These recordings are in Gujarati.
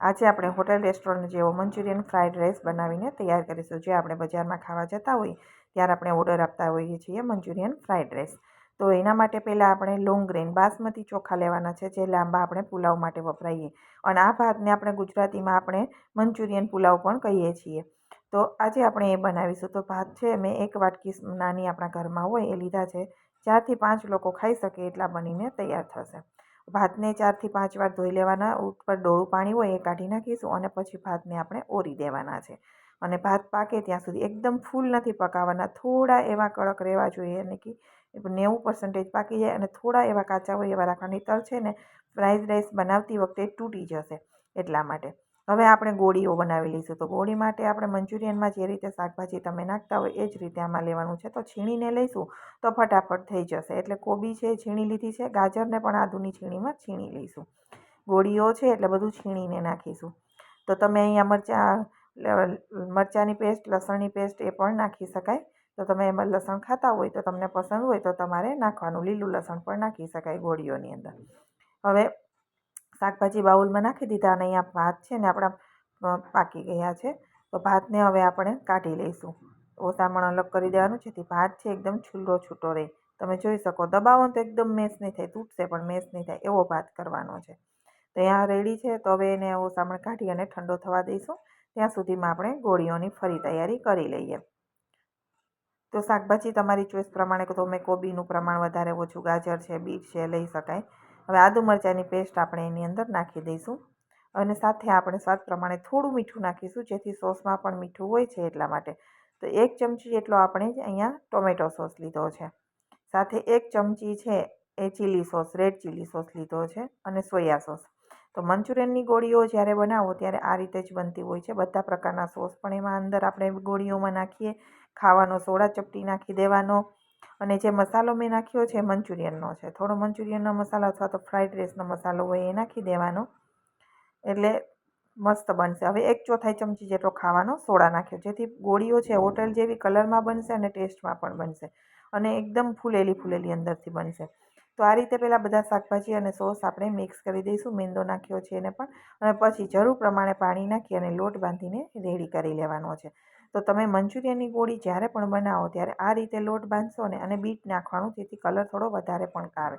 આજે આપણે હોટેલ રેસ્ટોરન્ટ જેવો મંચુરિયન ફ્રાઈડ રાઈસ બનાવીને તૈયાર કરીશું. જે આપણે બજારમાં ખાવા જતા હોઈએ ત્યારે આપણે ઓર્ડર આપતા હોઈએ છીએ મંચુરિયન ફ્રાઈડ રાઈસ. તો એના માટે પહેલાં આપણે લોંગ ગ્રેન બાસમતી ચોખા લેવાના છે, જે લાંબા આપણે પુલાવ માટે વપરાઈએ. અને આ ભાતને આપણે ગુજરાતીમાં આપણે મંચુરિયન પુલાવ પણ કહીએ છીએ. તો આજે આપણે એ બનાવીશું. તો ભાત છે, મેં એક વાટકી નાની આપણા ઘરમાં હોય, એ લીધા છે. ચારથી પાંચ લોકો ખાઈ શકે એટલા બનીને તૈયાર થશે. ભાતને ચારથી પાંચ વાર ધોઈ લેવાના, ઉપર ડોળું પાણી હોય એ કાઢી નાખીશું અને પછી ભાતને આપણે ઓરી દેવાના છે. અને ભાત પાકે ત્યાં સુધી એકદમ ફૂલ નથી પકાવવાના થોડા એવા કડક રહેવા જોઈએ અને કે નેવું પર્સન્ટેજ પાકી જાય અને થોડા એવા કાચા હોય એવા રાખવાની તર છે ને ફ્રાઈડ રાઈસ બનાવતી વખતે તૂટી જશે એટલા માટે. હવે આપણે ગોળીઓ બનાવી લઈશું. તો ગોળી માટે આપણે મંચુરિયનમાં જે રીતે શાકભાજી તમે નાખતા હોય એ જ રીતે આમાં લેવાનું છે. તો છીણીને લઈશું તો ફટાફટ થઈ જશે. એટલે કોબી છે છીણી લીધી છે. ગાજરને પણ આદુની છીણીમાં છીણી લઈશું. ગોળીઓ છે એટલે બધું છીણીને નાખીશું. તો તમે અહીંયા મરચાં મરચાંની પેસ્ટ, લસણની પેસ્ટ એ પણ નાખી શકાય. તો તમે એમાં લસણ ખાતા હોય તો તમને પસંદ હોય તો તમારે નાખવાનું. લીલું લસણ પણ નાખી શકાય ગોળીઓની અંદર. હવે શાકભાજી બાઉલમાં નાખી દીધા અને અહીંયા ભાત છે ને આપણા પાકી ગયા છે. તો ભાતને હવે આપણે કાઢી લઈશું. ઓસામણ અલગ કરી દેવાનું જેથી ભાત છે એકદમ છુલ્લો છૂટો રહે. તમે જોઈ શકો, દબાવો તો એકદમ મેસ નહીં થાય, તૂટશે પણ મેસ નહીં થાય એવો ભાત કરવાનો છે. તો અહીંયા રેડી છે. તો હવે એને ઓસામણ કાઢી અને ઠંડો થવા દઈશું. ત્યાં સુધીમાં આપણે ગોળીઓની ફરી તૈયારી કરી લઈએ. તો શાકભાજી તમારી ચોઈસ પ્રમાણે, તો તમે કોબીનું પ્રમાણ વધારે ઓછું, ગાજર છે, બીટ છે, લઈ શકાય. હવે આદુ મરચાંની પેસ્ટ આપણે એની અંદર નાખી દઈશું અને સાથે આપણે સ્વાદ પ્રમાણે થોડું મીઠું નાખીશું, જેથી સોસમાં પણ મીઠું હોય છે એટલા માટે. તો એક ચમચી જેટલો આપણે અહીંયા ટોમેટો સોસ લીધો છે. સાથે એક ચમચી છે એ chilli sauce, red chilli sauce લીધો છે અને સોયા સોસ. તો મંચુરિયનની ગોળીઓ જ્યારે બનાવો ત્યારે આ રીતે જ બનતી હોય છે. બધા પ્રકારના સોસ પણ એમાં અંદર આપણે ગોળીઓમાં નાખીએ. ખાવાનો સોડા ચપટી નાખી દેવાનો. અને જે મસાલો મેં નાખ્યો છે મંચુરિયનનો છે. થોડો મંચુરિયનનો મસાલો અથવા તો ફ્રાઈડ રાઈસનો મસાલો હોય એ નાખી દેવાનો. એટલે મસ્ત બનશે. હવે એક ચોથાઈ ચમચી જેટલો ખાવાનો સોડા નાખ્યો. જેથી ગોળીઓ છે, હોટલ જેવી કલરમાં બનશે અને ટેસ્ટમાં પણ બનશે. અને એકદમ ફૂલેલી ફૂલેલી અંદરથી બનશે. તો આ રીતે પહેલાં બધા શાકભાજી અને સોસ આપણે મિક્સ કરી દઈશું, મેંદો નાખ્યો છે એને પણ, અને પછી જરૂર પ્રમાણે પાણી નાખી અને લોટ બાંધીને રેડી કરી લેવાનો છે. તો તમે મંચુરિયનની ગોળી જ્યારે પણ બનાવો ત્યારે આ રીતે લોટ બાંધશો ને અને બીટ નાખવાનું, જેથી કલર થોડો વધારે પણ આવે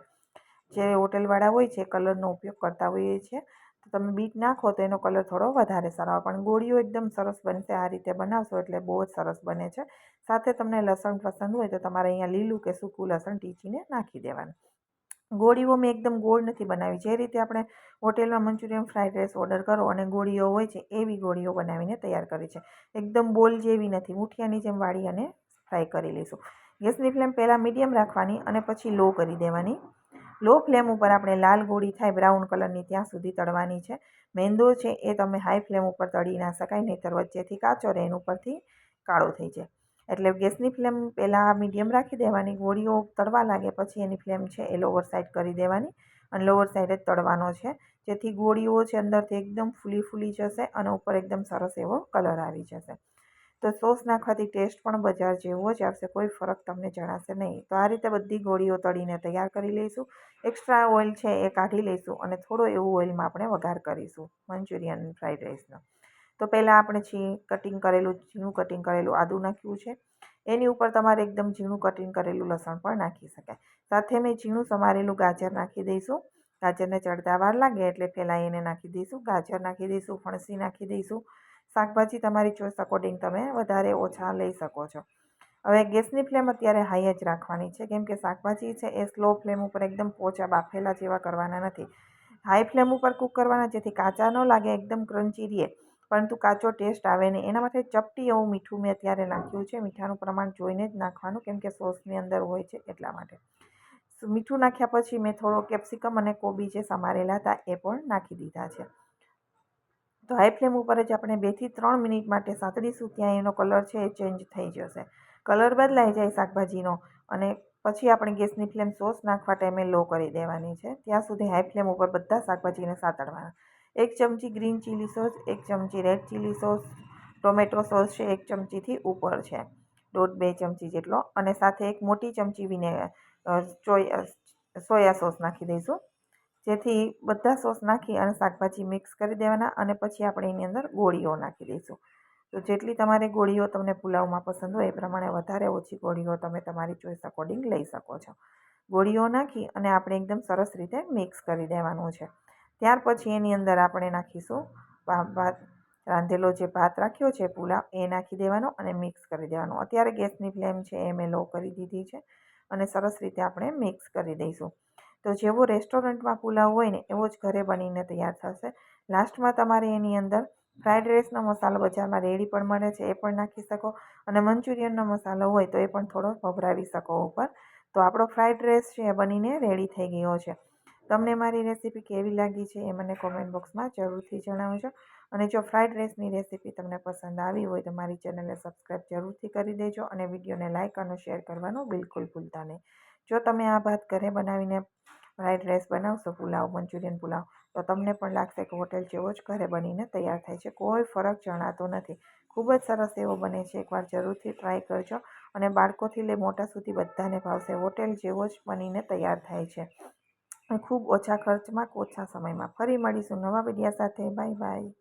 જે હોટેલવાળા હોય છે કલરનો ઉપયોગ કરતા હોઈએ છીએ. તો તમે બીટ નાખો તો એનો કલર થોડો વધારે સારો આવે, પણ ગોળીઓ એકદમ સરસ બનશે, આ રીતે બનાવશો એટલે બહુ જ સરસ બને છે. સાથે તમને લસણ પસંદ હોય તો તમારે અહીંયા લીલું કે સૂકું લસણ ટીચીને નાખી દેવાનું. ગોળીઓ મેં એકદમ ગોળ નથી બનાવી. જે રીતે આપણે હોટેલમાં મંચુરિયન ફ્રાઈડ રાઈસ ઓર્ડર કરો અને ગોળીઓ હોય છે, એવી ગોળીઓ બનાવીને તૈયાર કરી છે. એકદમ બોલ જેવી નથી, મુઠિયાની જેમ વાળી અને ફ્રાય કરી લઈશું. ગેસની ફ્લેમ પહેલાં મીડિયમ રાખવાની અને પછી લો કરી દેવાની. લો ફ્લેમ ઉપર આપણે લાલ ગોળી થાય બ્રાઉન કલરની ત્યાં સુધી તળવાની છે. મેંદો છે એ તમે હાઈ ફ્લેમ ઉપર તળી ના શકાય, નહીંતર વચ્ચેથી કાચો રહે એનું ઉપરથી કાળો થઈ જાય. એટલે ગેસની ફ્લેમ પહેલાં મીડિયમ રાખી દેવાની, ગોળીઓ તળવા લાગે પછી એની ફ્લેમ છે એ લોવર સાઈડ કરી દેવાની અને લોવર સાઈડ જ તળવાનો છે. જેથી ગોળીઓ છે અંદરથી એકદમ ફૂલી ફૂલી જશે અને ઉપર એકદમ સરસ એવો કલર આવી જશે. તો સોસ નાખવાથી ટેસ્ટ પણ બજાર જેવો જ આવશે, કોઈ ફરક તમને જણાશે નહીં. તો આ રીતે બધી ગોળીઓ તળીને તૈયાર કરી લઈશું. એક્સ્ટ્રા ઓઇલ છે એ કાઢી લઈશું અને થોડો એવું ઓઇલમાં આપણે વઘાર કરીશું, મંચુરિયન ફ્રાઈડ રાઈસનો તો પહેલાં આપણે છી કટિંગ કરેલું, ઝીણું કટિંગ કરેલું આદું નાખ્યું છે, એની ઉપર તમારે એકદમ ઝીણું કટિંગ કરેલું લસણ પણ નાખી શકાય. સાથે મેં ઝીણું સમારેલું ગાજર નાખી દઈશું. ગાજરને ચડતા વાર લાગે એટલે પહેલાં એને નાખી દઈશું. ગાજર નાખી દઈશું, ફણસી નાખી દઈશું. શાકભાજી તમારી ચોઈસ અકોર્ડિંગ તમે વધારે ઓછા લઈ શકો છો. હવે ગેસની ફ્લેમ અત્યારે હાઈ જ રાખવાની છે. કેમ કે શાકભાજી છે એ સ્લો ફ્લેમ ઉપર એકદમ પોચા બાફેલા જેવા કરવાના નથી. હાઈ ફ્લેમ ઉપર કૂક કરવાના જેથી કાચા ન લાગે, એકદમ ક્રન્ચી રહે. પરંતુ કાચો ટેસ્ટ આવે નહીં. એના માટે ચપટી એવું મીઠું મેં અત્યારે નાખ્યું છે. મીઠાનું પ્રમાણ જોઈને જ નાખવાનું, કેમ કે સોસની અંદર હોય છે એટલા માટે. મીઠું નાખ્યા પછી મેં થોડો કેપ્સિકમ અને કોબી જે સમારેલા હતા એ પણ નાખી દીધા છે. તો હાઈ ફ્લેમ ઉપર જ આપણે બેથી ત્રણ મિનિટ માટે સાંતળીશું, ત્યાં એનો કલર છે એ ચેન્જ થઈ જશે. કલર બદલાઈ જાય શાકભાજીનો અને પછી આપણે ગેસની ફ્લેમ સોસ નાખવા ટાઈમે લો કરી દેવાની છે. ત્યાં સુધી હાઈ ફ્લેમ ઉપર બધા શાકભાજીને સાતળવાના. એક ચમચી ગ્રીન ચીલી સોસ, એક ચમચી red chilli sauce, tomato sauce છે એક ચમચીથી ઉપર છે. દોઢ બે ચમચી જેટલો અને સાથે એક મોટી ચમચી વિને સોયા સોસ નાખી દઈશું. જેથી બધા સોસ નાખી અને શાકભાજી મિક્સ કરી દેવાના અને પછી આપણે એની અંદર ગોળીઓ નાખી દઈશું. તો જેટલી તમારે ગોળીઓ તમને પુલાવમાં પસંદ હોય એ પ્રમાણે વધારે ઓછી ગોળીઓ તમે તમારી ચોઈસ અકોર્ડિંગ લઈ શકો છો. ગોળીઓ નાખી અને આપણે એકદમ સરસ રીતે મિક્સ કરી દેવાનું છે. ત્યાર પછી એની અંદર આપણે નાખીશું ભાત રાંધેલો જે ભાત રાખ્યો છે, પુલાવ, એ નાખી દેવાનો અને મિક્સ કરી દેવાનો. અત્યારે ગેસની ફ્લેમ છે એ મેં લો કરી દીધી છે અને સરસ રીતે આપણે મિક્સ કરી દઈશું. તો જેવો રેસ્ટોરન્ટમાં પુલાવ હોય ને, એવો જ ઘરે બનીને તૈયાર થશે. લાસ્ટમાં તમારે એની અંદર ફ્રાઈડ રાઈસનો મસાલો બજારમાં રેડી પણ મળે છે, એ પણ નાખી શકો. અને મંચુરિયનનો મસાલો હોય તો એ પણ થોડો ભભરાવી શકો ઉપર. તો આપણો ફ્રાઈડ રાઈસ છે એ બનીને રેડી થઈ ગયો છે. તમને મારી રેસીપી કેવી લાગી છે એ મને કોમેન્ટ બોક્સમાં જરૂરથી જણાવજો. અને જો ફ્રાઈડ રાઈસની રેસીપી તમને પસંદ આવી હોય તો મારી ચેનલને સબસ્ક્રાઈબ જરૂરથી કરી દેજો અને વિડીયોને લાઇક અને શેર કરવાનું બિલકુલ ભૂલતા નહીં. જો તમે આ ભાત ઘરે બનાવીને ફ્રાઈડ રાઈસ બનાવશો, પુલાવ, મંચુરિયન પુલાવ, તો તમને પણ લાગશે કે હોટેલ જેવો જ ઘરે બનીને તૈયાર થાય છે. કોઈ ફરક જણાતો નથી. ખૂબ જ સરસ એવો બને છે. એકવાર જરૂરથી ટ્રાય કરજો અને બાળકોથી લઈ મોટા સુધી બધાને ભાવશે. હોટેલ જેવો જ બનીને તૈયાર થાય છે. ખૂબ ઓછા ખર્ચમાં ઓછા સમયમાં ફરી મળીશું નવા વિડીયા સાથે. Bye bye.